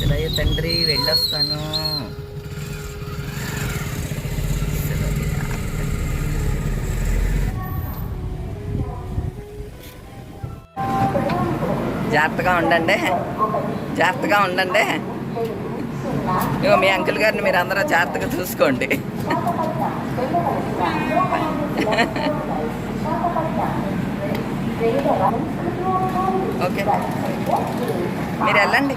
శివయ్య తండ్రి వెళ్ళొస్తాను. జాగ్రత్తగా ఉండండి. జాగ్రత్తగా ఉండండి. ఇగో మీ అంకుల్ గారిని మీరు అందరూ జాగ్రత్తగా చూసుకోండి. ఓకే. మీరు వెళ్ళండి.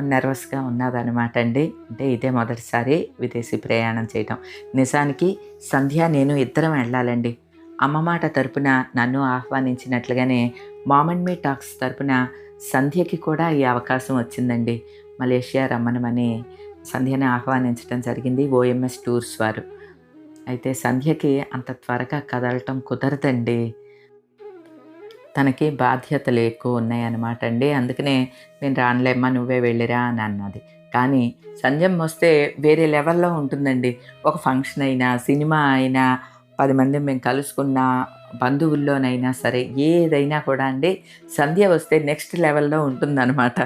నర్వస్గా ఉన్నదనమాట అండి అంటే ఇదే మొదటిసారి విదేశీ ప్రయాణం చేయటం. నిజానికి సంధ్య నేను ఇద్దరం వెళ్ళాలండి. అమ్మ మాట తరపున నన్ను ఆహ్వానించినట్లుగానే మామన్ మీ టాక్స్ తరపున సంధ్యకి కూడా ఈ అవకాశం వచ్చిందండి. మలేషియా రమ్మనమని సంధ్యని ఆహ్వానించడం జరిగింది ఓఎంఎస్ టూర్స్ వారు. అయితే సంధ్యకి అంత త్వరగా కదలటం కుదరదండి. తనకి బాధ్యతలు ఎక్కువ ఉన్నాయన్నమాట అండి. అందుకనే నేను రానులేమ్మా నువ్వే వెళ్ళిరా అని అన్నది. కానీ సంజం వస్తే వేరే లెవెల్లో ఉంటుందండి. ఒక ఫంక్షన్ అయినా సినిమా అయినా పది మంది మేము కలుసుకున్న బంధువుల్లోనైనా సరే ఏదైనా కూడా అండి సంధ్య వస్తే నెక్స్ట్ లెవెల్లో ఉంటుందన్నమాట.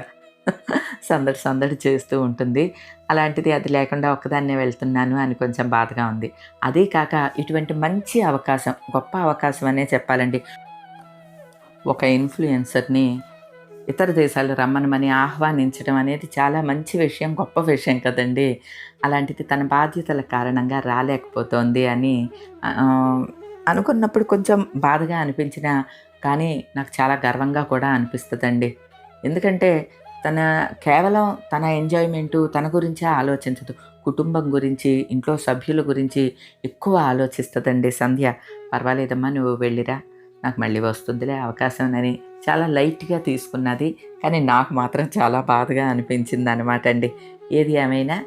సందడి సందడి చేస్తూ ఉంటుంది. అలాంటిది అది లేకుండా ఒక్కదాన్నే వెళ్తున్నాను అని కొంచెం బాధగా ఉంది. అదే కాక ఇటువంటి మంచి అవకాశం గొప్ప అవకాశం అనే చెప్పాలండి. ఒక ఇన్ఫ్లుయెన్సర్ని ఇతర దేశాలు రమ్మనమని ఆహ్వానించడం అనేది చాలా మంచి విషయం గొప్ప విషయం కదండి. అలాంటిది తన బాధ్యతల కారణంగా రాలేకపోతోంది అని అనుకున్నప్పుడు కొంచెం బాధగా అనిపించిన కానీ నాకు చాలా గర్వంగా కూడా అనిపిస్తుందండి. ఎందుకంటే తన కేవలం తన ఎంజాయ్మెంటు తన గురించే ఆలోచించదు. కుటుంబం గురించి ఇంట్లో సభ్యుల గురించి ఎక్కువ ఆలోచిస్తుందండి సంధ్య. పర్వాలేదమ్మా నువ్వు వెళ్ళిరా. నాకు మళ్ళీ వస్తుందిలే అవకాశం అని. చాలా లైట్గా తీసుకున్నది కానీ నాకు మాత్రం చాలా బాధగా అనిపించింది అనమాట అండి. ఏది ఏమైనా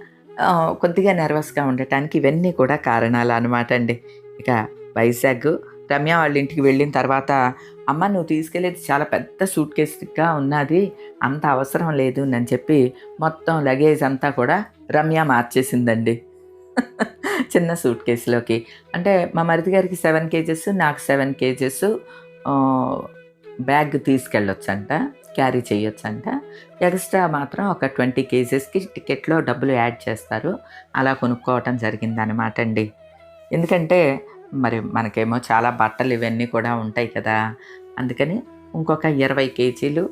కొద్దిగా నర్వస్గా ఉండటానికి ఇవన్నీ కూడా కారణాలు అనమాట అండి. ఇక వైజాగ్ రమ్య వాళ్ళ ఇంటికి వెళ్ళిన తర్వాత అమ్మ నువ్వు తీసుకెళ్ళేది చాలా పెద్ద సూట్ కేసుగా ఉన్నది అంత అవసరం లేదు అని చెప్పి మొత్తం లగేజ్ అంతా కూడా రమ్య మార్చేసిందండి. చిన్న సూట్ కేసులోకి అంటే మా మరిది గారికి సెవెన్ కేజెస్ నాకు సెవెన్ కేజెస్ బ్యాగ్ తీసుకెళ్ళొచ్చంట క్యారీ చేయొచ్చంట ఎక్స్ట్రా మాత్రం ఒక ట్వంటీ కేజెస్కి టికెట్లో డబ్బులు యాడ్ చేస్తారు. అలా కొనుక్కోవటం జరిగిందనమాట అండి. ఎందుకంటే మరి మనకేమో చాలా బట్టలు ఇవన్నీ కూడా ఉంటాయి కదా. అందుకని ఇంకొక ఇరవై కేజీలు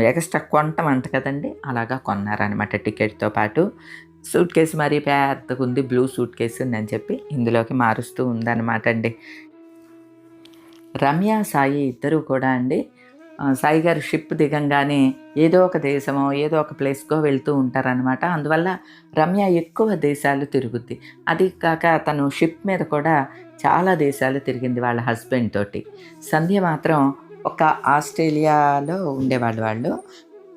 ఎక్స్ట్రా కొంటామంట కదండి. అలాగా కొన్నారనమాట టికెట్తో పాటు. సూట్ కేసు మరీ పెద్దగా ఉంది బ్లూ సూట్ కేసు అని చెప్పి ఇందులోకి మారుస్తూ ఉందన్నమాట అండి. రమ్య సాయి ఇద్దరు కూడా అండి సాయి గారు షిప్ దిగంగానే ఏదో ఒక దేశమో ఏదో ఒక ప్లేస్కో వెళ్తూ ఉంటారనమాట అందువల్ల రమ్య ఎక్కువ దేశాలు తిరుగుద్ది. అది కాక తను షిప్ మీద కూడా చాలా దేశాలు తిరిగింది వాళ్ళ హస్బెండ్ తోటి. సంధ్య మాత్రం ఒక ఆస్ట్రేలియాలో ఉండేవాళ్ళు వాళ్ళు.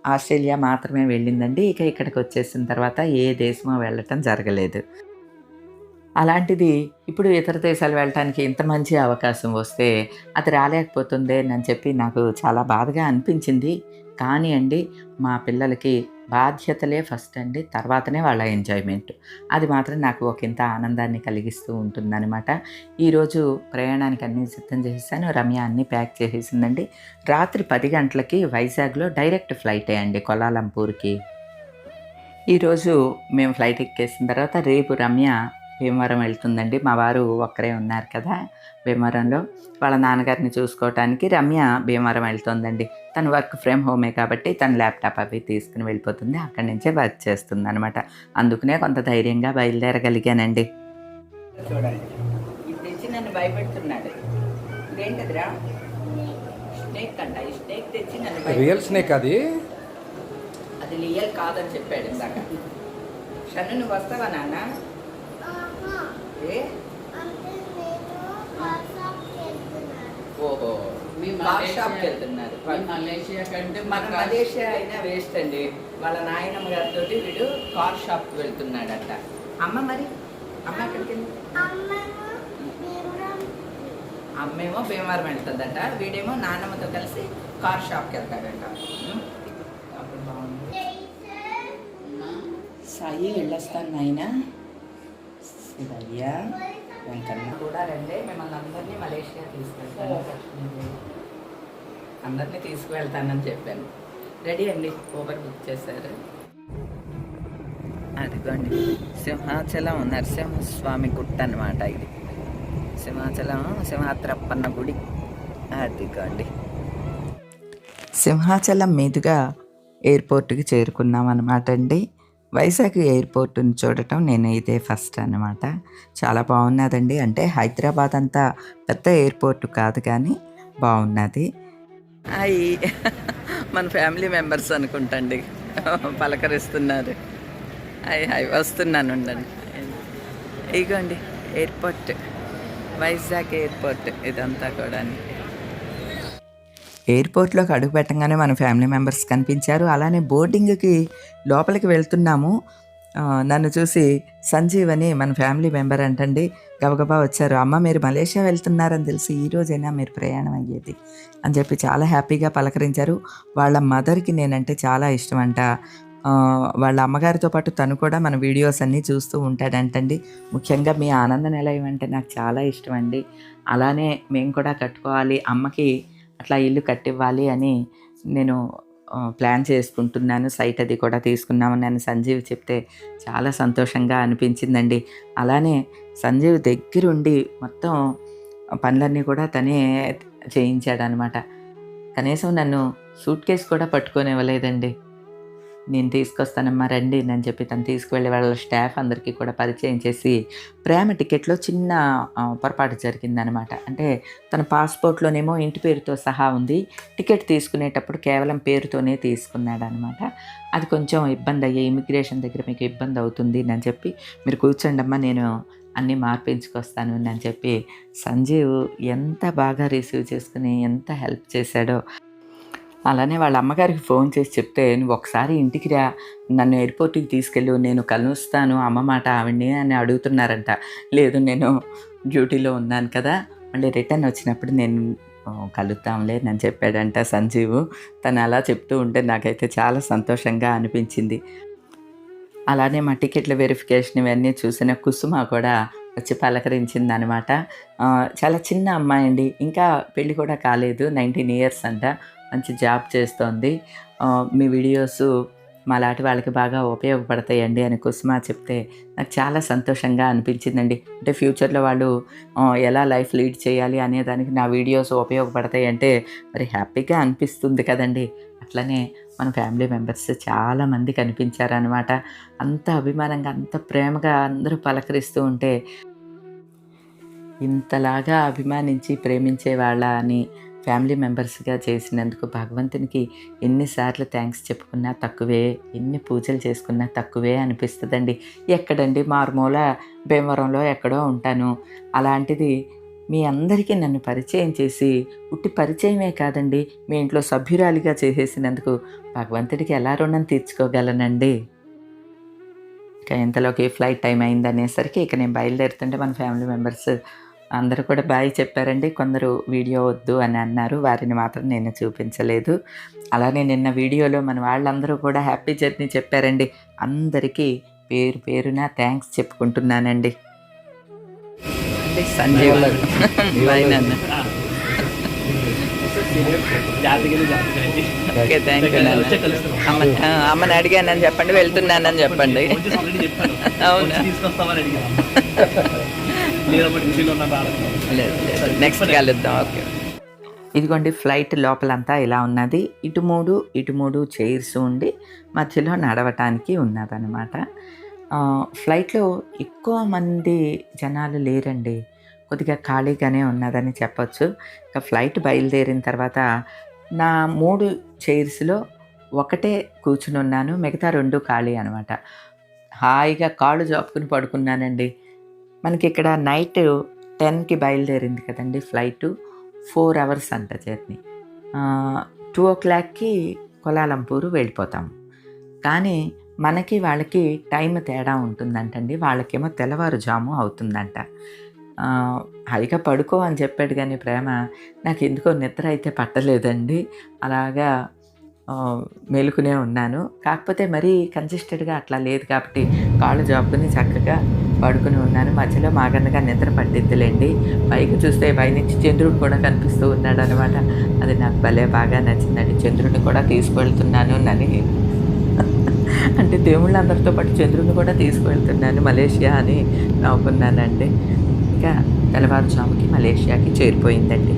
ఆస్ట్రేలియా మాత్రమే వెళ్ళిందండి. ఇక ఇక్కడికి వచ్చేసిన తర్వాత ఏ దేశమో వెళ్ళటం జరగలేదు. అలాంటిది ఇప్పుడు ఇతర దేశాలు వెళ్ళటానికి ఇంత మంచి అవకాశం వస్తే అది రాలేకపోతుందే అని చెప్పి నాకు చాలా బాధగా అనిపించింది. కానీ అండి మా పిల్లలకి బాధ్యతలే ఫస్ట్ అండి తర్వాతనే వాళ్ళ ఎంజాయ్మెంట్. అది మాత్రం నాకు ఒక ఇంత ఆనందాన్ని కలిగిస్తూ ఉంటుందన్నమాట. ఈరోజు ప్రయాణానికి అన్ని సిద్ధం చేసేసాను రమ్య అన్ని ప్యాక్ చేసేసిందండి. రాత్రి పది గంటలకి వైజాగ్లో డైరెక్ట్ ఫ్లైట్ అండి కొలాలంపూర్కి. ఈరోజు మేము ఫ్లైట్ ఎక్కేసిన తర్వాత రేపు రమ్య భీమవరం వెళ్తుందండి. మా వారు ఒక్కరే ఉన్నారు కదా భీమవరంలో. వాళ్ళ నాన్నగారిని చూసుకోవటానికి రమ్య భీమవరం వెళ్తుందండి. తను వర్క్ ఫ్రమ్ హోమే కాబట్టి తన ల్యాప్టాప్ అవి తీసుకుని వెళ్ళిపోతుంది. అక్కడి నుంచే వర్క్ చేస్తుంది అనమాట అందుకనే కొంత ధైర్యంగా బయలుదేరగలిగానండి. చూడండి ఇది తెచ్చి నన్ను భయపెడుతున్నాడు. ఇదేంటిదిరా? స్నేక్ అంట. ఈ స్నేక్ తెచ్చి నన్ను రియల్ స్నేక్ అది? అది లియల్ కాదని చెప్పాడు ఇందాక. షన్ను నువ్వు వస్తావా నాన్న ఏ ఓహో కార్ షాప్కి మలేషియా వెళ్తున్నారు మలేషియా కంటే మన మలేషియా అయినా వేస్ట్ అండి. వాళ్ళ నాయనమ్మ గారితో వీడు కార్ షాప్కి వెళ్తున్నాడట. అమ్మ మరి? అమ్మ ఎక్కడికి అమ్మేమో భీమవరం వెళ్తుందట. వీడేమో నాన్నమ్మతో కలిసి కార్ షాప్కి వెళ్తాడట? అప్పుడు బాగుంది. సాయి వెళ్ళొస్తాను నాయన. శివయ్య వెంకన్న కూడా రండి. మిమ్మల్ని అందరినీ మలేషియా తీసుకెళ్తాను. అందరినీ తీసుకువెళ్తానని చెప్పాను. రెడీ అండి ఊబర్ బుక్ చేశారు. అదిగోండి సింహాచలం నరసింహస్వామి గుట్ట అనమాట ఇది. సింహాచలం సింహాద్రప్పన్న గుడి. అదిగోండి. సింహాచలం మీదుగా ఎయిర్పోర్ట్కి చేరుకున్నాం అనమాట అండి. వైజాగ్ ఎయిర్పోర్ట్ని చూడటం నేను ఇదే ఫస్ట్ అనమాట చాలా బాగున్నదండి. అంటే హైదరాబాద్ అంతా పెద్ద ఎయిర్పోర్ట్ కాదు కానీ బాగున్నది. అయి మన ఫ్యామిలీ మెంబర్స్ అనుకుంటండి. పలకరిస్తున్నారు. అయ్యి హాయ్. వస్తున్నాను ఉండండి. ఇగోండి ఎయిర్పోర్ట్. వైజాగ్ ఎయిర్పోర్ట్ ఇదంతా కూడా ఎయిర్పోర్ట్లోకి అడుగు పెట్టగానే మన ఫ్యామిలీ మెంబర్స్ కనిపించారు. అలానే బోర్డింగ్కి లోపలికి వెళ్తున్నాము. నన్ను చూసి సంజీవ్ అని మన ఫ్యామిలీ మెంబర్ అంటండి గబగబా వచ్చారు. అమ్మ మీరు మలేషియా వెళ్తున్నారని తెలిసి. ఈ రోజైనా మీరు ప్రయాణం అయ్యేది. అని చెప్పి చాలా హ్యాపీగా పలకరించారు. వాళ్ళ మదర్కి నేనంటే చాలా ఇష్టం అంట వాళ్ళ అమ్మగారితో పాటు తను కూడా మన వీడియోస్ అన్నీ చూస్తూ ఉంటాడంటండి. ముఖ్యంగా మీ ఆనంద నిలయం అంటే నాకు చాలా ఇష్టం అండి అలానే మేము కూడా కట్టుకోవాలి. అమ్మకి అట్లా ఇల్లు కట్టివ్వాలి అని నేను ప్లాన్ చేసుకుంటున్నాను. సైట్ అది కూడా తీసుకున్నామని నేను సంజీవ్ చెప్తే చాలా సంతోషంగా అనిపించిందండి. అలానే సంజీవ్ దగ్గరుండి మొత్తం పనులన్నీ కూడా తనే చేయించాడనమాట కనీసం నన్ను సూట్ కేసు కూడా పట్టుకొని ఇవ్వలేదండి నేను తీసుకొస్తానమ్మా రండి అని చెప్పి తను తీసుకువెళ్ళి వాళ్ళ స్టాఫ్ అందరికీ కూడా పరిచయం చేసి ప్రేమ టికెట్లో చిన్న పొరపాటు జరిగిందనమాట అంటే తన పాస్పోర్ట్లోనేమో ఇంటి పేరుతో సహా ఉంది. టికెట్ తీసుకునేటప్పుడు కేవలం పేరుతోనే తీసుకున్నాడు అనమాట అది కొంచెం ఇబ్బంది అయ్యే ఇమిగ్రేషన్ దగ్గర మీకు ఇబ్బంది అవుతుంది అని చెప్పి మీరు కూర్చోండి అమ్మా నేను అన్నీ మార్పించుకొస్తాను అని చెప్పి సంజీవ్ ఎంత బాగా రిసీవ్ చేసుకుని ఎంత హెల్ప్ చేశాడో అలానే వాళ్ళ అమ్మగారికి ఫోన్ చేసి చెప్తే నువ్వు ఒకసారి ఇంటికి రా నన్ను ఎయిర్పోర్ట్కి తీసుకెళ్ళు నేను కలుస్తాను అమ్మ మాట ఆవిడ్ని అని అడుగుతున్నారంట. లేదు నేను డ్యూటీలో ఉన్నాను కదా మళ్ళీ రిటర్న్ వచ్చినప్పుడు నేను కలుద్దాంలే అని చెప్పాడంట సంజీవ్. తను అలా చెప్తూ ఉంటే నాకైతే చాలా సంతోషంగా అనిపించింది. అలానే మా టికెట్ల వెరిఫికేషన్ ఇవన్నీ చూసిన కుసుమ కూడా వచ్చి పలకరించింది అనమాట చాలా చిన్న అమ్మాయి అండి ఇంకా పెళ్ళి కూడా కాలేదు నైన్టీన్ ఇయర్స్ అంట. మంచి జాబ్ చేస్తోంది. మీ వీడియోస్ మాలాంటి వాళ్ళకి బాగా ఉపయోగపడతాయండి అని కుసుమ చెప్తే నాకు చాలా సంతోషంగా అనిపించిందండి. అంటే ఫ్యూచర్లో వాళ్ళు ఎలా లైఫ్ లీడ్ చేయాలి అనే దానికి నా వీడియోస్ ఉపయోగపడతాయి అంటే మరి హ్యాపీగా అనిపిస్తుంది కదండి. అట్లనే మన ఫ్యామిలీ మెంబర్స్ చాలామంది కనిపించారనమాట అంత అభిమానంగా అంత ప్రేమగా అందరూ పలకరిస్తూ ఉంటే ఇంతలాగా అభిమానించి ప్రేమించే వాళ్ళ అని ఫ్యామిలీ మెంబర్స్గా చేసినందుకు భగవంతునికి ఎన్నిసార్లు థ్యాంక్స్ చెప్పుకున్నా తక్కువే ఎన్ని పూజలు చేసుకున్నా తక్కువే అనిపిస్తుందండి. ఎక్కడండి మారుమూల భీమవరంలో ఎక్కడో ఉంటాను. అలాంటిది మీ అందరికీ నన్ను పరిచయం చేసి ఉట్టి పరిచయమే కాదండి మీ ఇంట్లో సభ్యురాలిగా చేసేసినందుకు భగవంతుడికి ఎలా రుణం తీర్చుకోగలనండి? ఇంకా ఇంతలోకి ఫ్లైట్ టైం అయిందనేసరికి ఇక నేను బయలుదేరుతుంటే మన ఫ్యామిలీ మెంబర్స్ అందరూ కూడా బాయ్ చెప్పారండి కొందరు వీడియో వద్దు అని అన్నారు వారిని మాత్రం నేను చూపించలేదు అలానే నిన్న వీడియోలో మన వాళ్ళందరూ కూడా హ్యాపీ జర్నీ చెప్పారండి అందరికీ పేరు పేరున థ్యాంక్స్ చెప్పుకుంటున్నానండి అంటే సంజీవ్ బాయ్ నాన్న ఓకే థ్యాంక్ యూ నాన్న అమ్మ ఆ, అమ్మని అడిగానని చెప్పండి వెళ్తున్నానని చెప్పండి అవునా లేదు నెక్స్ట్ కలుద్దాం ఓకే. ఇదిగోండి ఫ్లైట్ లోపలంతా ఇలా ఉన్నది. ఇటు మూడు ఇటు మూడు చైర్స్ ఉండి మధ్యలో నడవటానికి ఉన్నదనమాట ఫ్లైట్లో ఎక్కువ మంది జనాలు లేరండి. కొద్దిగా ఖాళీగానే ఉన్నదని చెప్పొచ్చు. ఇక ఫ్లైట్ బయలుదేరిన తర్వాత నా మూడు చైర్స్లో ఒకటే కూర్చుని ఉన్నాను. మిగతా రెండు ఖాళీ అనమాట హాయిగా కాళ్ళు జాపుకుని పడుకున్నానండి. మనకి ఇక్కడ నైట్ టెన్కి బయలుదేరింది కదండి ఫ్లైట్. ఫోర్ అవర్స్ అంట జర్నీ. టూ ఓ క్లాక్కి కొలాలంపూర్ వెళ్ళిపోతాం. కానీ మనకి వాళ్ళకి టైం తేడా ఉంటుందంటండి. వాళ్ళకేమో తెల్లవారుజాము అవుతుందంట. ఆ, హాయిగా పడుకో అని చెప్పాడు కానీ ప్రేమ నాకు ఎందుకో నిద్ర అయితే పట్టలేదండి. అలాగా మేలుకునే ఉన్నాను. కాకపోతే మరీ కన్సిస్టెడ్గా అట్లా లేదు కాబట్టి కాళ్ళు జాపుకుని చక్కగా పడుకుని ఉన్నాను. మధ్యలో మాగన్నగా నిద్ర పట్టిద్దులేండి. పైకి చూస్తే పైనుంచి చంద్రుడు కూడా కనిపిస్తూ ఉన్నాడు అనమాట అది నాకు భలే బాగా నచ్చిందండి. చంద్రుడిని కూడా తీసుకువెళ్తున్నాను నని. అంటే దేవుళ్ళందరితో పాటు చంద్రుడిని కూడా తీసుకువెళ్తున్నాను మలేషియా అని నవ్వుకున్నానండి. ఇంకా తెల్లవారుజాముకి మలేషియాకి చేరిపోయిందండి.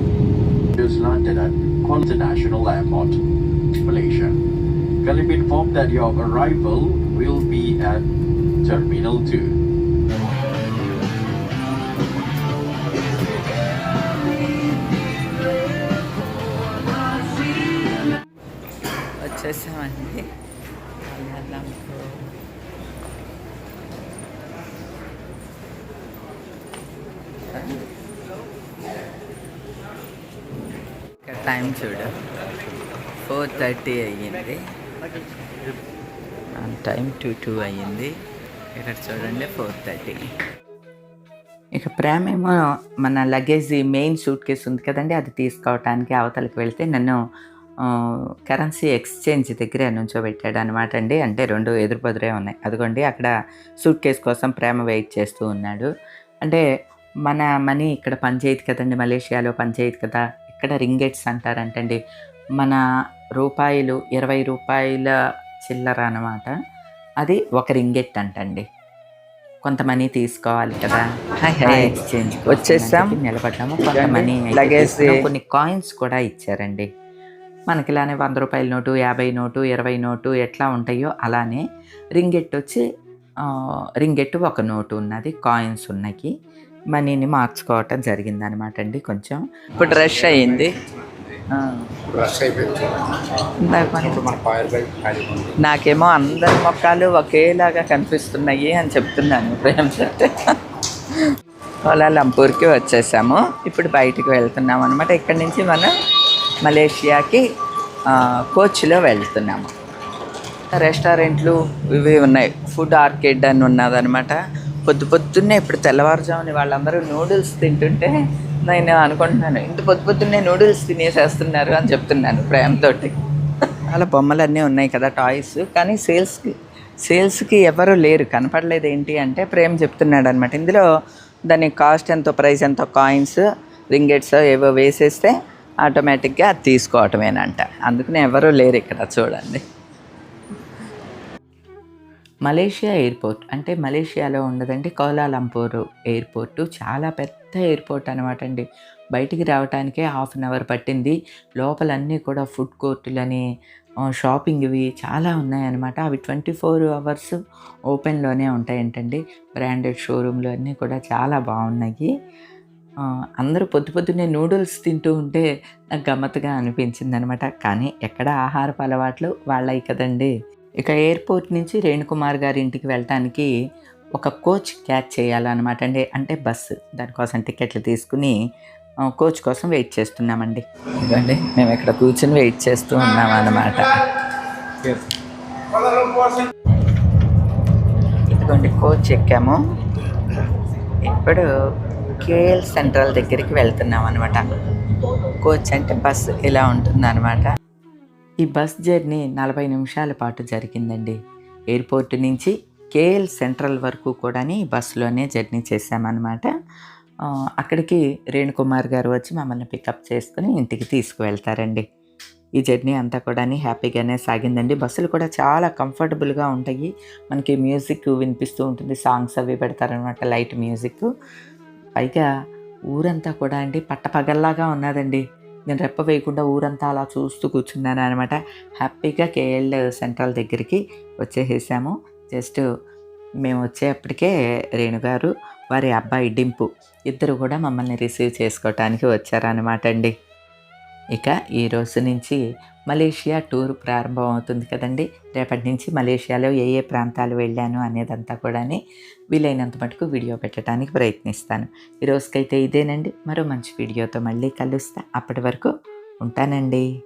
Is landed at International Airport, Malaysia. Kindly informed that your arrival will be at Terminal 2. అండి ఇక్కడ టైం చూడు ఫోర్ థర్టీ అయ్యింది టైం టూ టూ అయ్యింది ఇక్కడ చూడండి ఫోర్ థర్టీ ఇక ప్రేమ ఏమో మన లగేజ్ మెయిన్ సూట్ కేసు ఉంది కదండి అది తీసుకోవటానికి అవతలకి వెళ్తే నన్ను కరెన్సీ ఎక్స్చేంజ్ దగ్గరే నుంచోబెట్టాడు అనమాట అండి. అంటే రెండు ఎదురుబెదురే ఉన్నాయి. అదిగోండి అక్కడ సూట్ కేసు కోసం ప్రేమ వెయిట్ చేస్తూ ఉన్నాడు. అంటే మన మనీ ఇక్కడ పనిచేయదు కదండి మలేషియాలో పనిచేయదు కదా ఇక్కడ రింగెట్స్ అంటారంటండి. మన రూపాయలు ఇరవై రూపాయల చిల్లర అనమాట అది ఒక రింగెట్ అంటండి. కొంత మనీ తీసుకోవాలి కదా. ఎక్స్చేంజ్ వచ్చేసాం. నిలబడ్డాము. కొంత మనీ. కొన్ని కాయిన్స్ కూడా ఇచ్చారండి. మనకి ఇలానే వంద రూపాయల నోటు యాభై నోటు ఇరవై నోటు ఎట్లా ఉంటాయో అలానే రింగెట్ వచ్చి రింగెట్ ఒక నోటు ఉన్నది కాయిన్స్ ఉన్నాయి మనీని మార్చుకోవటం జరిగింది అనమాట అండి కొంచెం. ఇప్పుడు రష్ ఉంది. నాకేమో అందరి మొక్కలు ఒకేలాగా కనిపిస్తున్నాయి అని చెప్తున్నాను ప్రేమ చెప్తే. కోలాలంపూర్కి వచ్చేసాము. ఇప్పుడు బయటికి వెళ్తున్నాం అనమాట ఇక్కడి నుంచి మనం మలేషియాకి కోచ్లో వెళ్తున్నాము. రెస్టారెంట్లు ఇవి ఉన్నాయి. ఫుడ్ ఆర్కేడ్ అని ఉన్నదనమాట పొద్దు పొద్దున్నే ఇప్పుడు తెల్లవారుజామున వాళ్ళందరూ నూడిల్స్ తింటుంటే నేను అనుకుంటున్నాను ఇంత పొద్దు పొద్దున్నే నూడిల్స్ తినేసేస్తున్నారు అని చెప్తున్నాను ప్రేమతోటి. చాలా బొమ్మలు అన్నీ ఉన్నాయి కదా టాయ్స్. కానీ సేల్స్కి సేల్స్కి ఎవరు లేరు. కనపడలేదు ఏంటి అంటే ప్రేమ్ చెప్తున్నాడు అనమాట ఇందులో దాని కాస్ట్ ఎంతో ప్రైస్ ఎంతో కాయిన్స్ రింగెట్స్ ఏవో వేసేస్తే ఆటోమేటిక్గా అది తీసుకోవటమేనంట. అందుకని ఎవరు లేరు ఇక్కడ చూడండి. మలేషియా ఎయిర్పోర్ట్ అంటే మలేషియాలో ఉండదండి కోలాలంపూర్ ఎయిర్పోర్ట్. చాలా పెద్ద ఎయిర్పోర్ట్ అనమాట అండి బయటికి రావడానికే హాఫ్ అన్ అవర్ పట్టింది. లోపలన్నీ కూడా ఫుడ్ కోర్టులని షాపింగ్ ఇవి చాలా ఉన్నాయన్నమాట. అవి ట్వంటీ ఫోర్ అవర్స్ ఓపెన్లోనే ఉంటాయంటండి. బ్రాండెడ్ షోరూమ్లు అన్నీ కూడా చాలా బాగున్నాయి. అందరూ పొద్దు పొద్దున్నే నూడిల్స్ తింటూ ఉంటే నాకు గమ్మత్తుగా అనిపించింది అనమాట కానీ ఎక్కడ ఆహారపు అలవాట్లు వాళ్ళవి కదండి. ఇక ఎయిర్పోర్ట్ నుంచి రేణుకుమార్ గారి ఇంటికి వెళ్ళటానికి ఒక కోచ్ క్యాచ్ చేయాలన్నమాట అండి. అంటే బస్సు. దానికోసం టికెట్లు తీసుకుని కోచ్ కోసం వెయిట్ చేస్తున్నామండి. ఇదిగోండి మేము ఇక్కడ కూర్చుని వెయిట్ చేస్తూ ఉన్నాం అన్నమాట ఇదిగోండి కోచ్ ఎక్కాము. ఇప్పుడు కేఎల్ సెంట్రల్ దగ్గరికి వెళ్తున్నాం అనమాట కోచ్ అంటే బస్ ఇలా ఉంటుందన్నమాట. ఈ బస్ జర్నీ నలభై నిమిషాల పాటు జరిగిందండి. ఎయిర్పోర్ట్ నుంచి కేఎల్ సెంట్రల్ వరకు కూడా బస్సులోనే జర్నీ చేశామన్నమాట. అక్కడికి రేణుకుమార్ గారు వచ్చి మమ్మల్ని పికప్ చేసుకుని ఇంటికి తీసుకువెళ్తారండి. ఈ జర్నీ అంతా కూడా హ్యాపీగానే సాగిందండి. బస్సులు కూడా చాలా కంఫర్టబుల్గా ఉంటాయి. మనకి మ్యూజిక్ వినిపిస్తూ ఉంటుంది సాంగ్స్ అవి పెడతారనమాట లైట్ మ్యూజిక్. పైగా ఊరంతా కూడా అండి పట్టపగల్లాగా ఉన్నదండి. నేను రెప్ప వేయకుండా ఊరంతా అలా చూస్తూ కూర్చున్నాను అనమాట హ్యాపీగా కేఎల్ సెంట్రల్ దగ్గరికి వచ్చేసేసాము. జస్ట్ మేము వచ్చేప్పటికే రేణుగారు వారి అబ్బాయి డింపు ఇద్దరు కూడా మమ్మల్ని రిసీవ్ చేసుకోవటానికి వచ్చారనమాట అండి. ఇక ఈ రోజు నుంచి మలేషియా టూర్ ప్రారంభం అవుతుంది కదండి. రేపటి నుంచి మలేషియాలో ఏ ఏ ప్రాంతాలు వెళ్ళాను అనేదంతా కూడా వీలైనంత మటుకు వీడియో పెట్టడానికి ప్రయత్నిస్తాను. ఈ రోజుకైతే ఇదేనండి. మరో మంచి వీడియోతో మళ్ళీ కలుస్తా. అప్పటి వరకు ఉంటానండి.